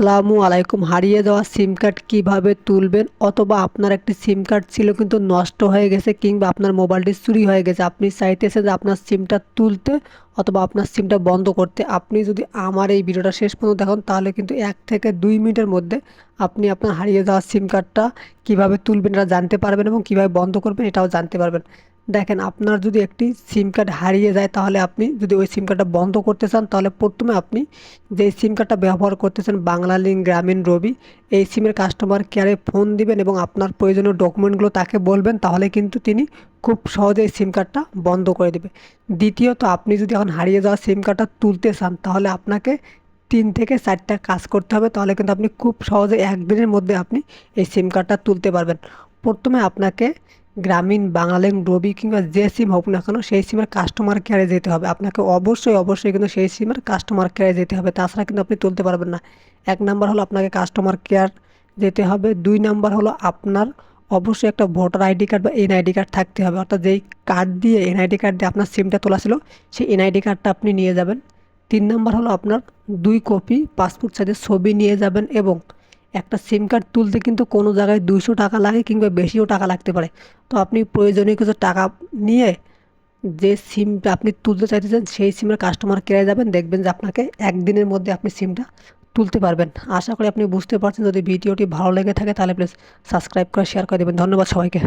আসসালামু আলাইকুম। হারিয়ে যাওয়া সিম কার্ড কীভাবে তুলবেন? অথবা আপনার একটি সিম কার্ড ছিল কিন্তু নষ্ট হয়ে গেছে কিংবা আপনার মোবাইলটি চুরি হয়ে গেছে। আপনি চাইতেছেন যে আপনার সিমটা তুলতে অথবা আপনার সিমটা বন্ধ করতে। আপনি যদি আমার এই ভিডিওটা শেষ পর্যন্ত দেখুন, তাহলে কিন্তু এক থেকে দুই মিনিটের মধ্যে আপনি আপনার হারিয়ে যাওয়া সিম কার্ডটা কীভাবে তুলবেন এটা জানতে পারবেন এবং কীভাবে বন্ধ করবেন এটাও জানতে পারবেন। দেখেন, আপনার যদি একটি সিম কার্ড হারিয়ে যায়, তাহলে আপনি যদি ওই সিম কার্ডটা বন্ধ করতে চান, তাহলে প্রথমে আপনি যে সিম কার্ডটা ব্যবহার করতেছেন বাংলা লিঙ্ক গ্রামীণ রবি, এই সিমের কাস্টমার কেয়ারে ফোন দিবেন এবং আপনার প্রয়োজনীয় ডকুমেন্টগুলো তাকে বলবেন, তাহলে কিন্তু তিনি খুব সহজে এই সিম কার্ডটা বন্ধ করে দেবে। দ্বিতীয়ত, আপনি যদি এখন হারিয়ে যাওয়া সিম কার্ডটা তুলতে চান, তাহলে আপনাকে তিন থেকে চারটা কাজ করতে হবে, তাহলে কিন্তু আপনি খুব সহজে একদিনের মধ্যে আপনি এই সিম কার্ডটা তুলতে পারবেন। প্রথমে আপনাকে গ্রামীণ বাংলালিঙ্ক রবি কিংবা যে সিম হোক না কেন, সেই সিমের কাস্টমার কেয়ারে যেতে হবে। আপনাকে অবশ্যই অবশ্যই কিন্তু সেই সিমের কাস্টমার কেয়ারে যেতে হবে। তাছাড়া কিন্তু আপনি তুলতে পারবেন না। এক নাম্বার হলো আপনাকে কাস্টমার কেয়ার যেতে হবে। দুই নাম্বার হলো আপনার অবশ্যই একটা ভোটার আইডি কার্ড বা এনআইডি কার্ড থাকতে হবে। অর্থাৎ যেই কার্ড দিয়ে এনআইডি কার্ড দিয়ে আপনার সিমটা তোলা ছিল, সেই এনআইডি কার্ডটা আপনি নিয়ে যাবেন। তিন নাম্বার হলো আপনার দুই কপি পাসপোর্ট সাইজের ছবি নিয়ে যাবেন এবং একটা সিম কার্ড তুলতে কিন্তু কোনো জায়গায় দুশো টাকা লাগে কিংবা বেশিও টাকা লাগতে পারে। তো আপনি প্রয়োজনীয় কিছু টাকা নিয়ে যে সিমটা আপনি তুলতে চাইতেছেন, সেই সিমের কাস্টমার কেয়ারে যাবেন, দেখবেন যে আপনাকে একদিনের মধ্যে আপনি সিমটা তুলতে পারবেন। আশা করি আপনি বুঝতে পারছেন। যদি ভিডিওটি ভালো লেগে থাকে তাহলে প্লিজ সাবস্ক্রাইব করে শেয়ার করে দেবেন। ধন্যবাদ সবাইকে।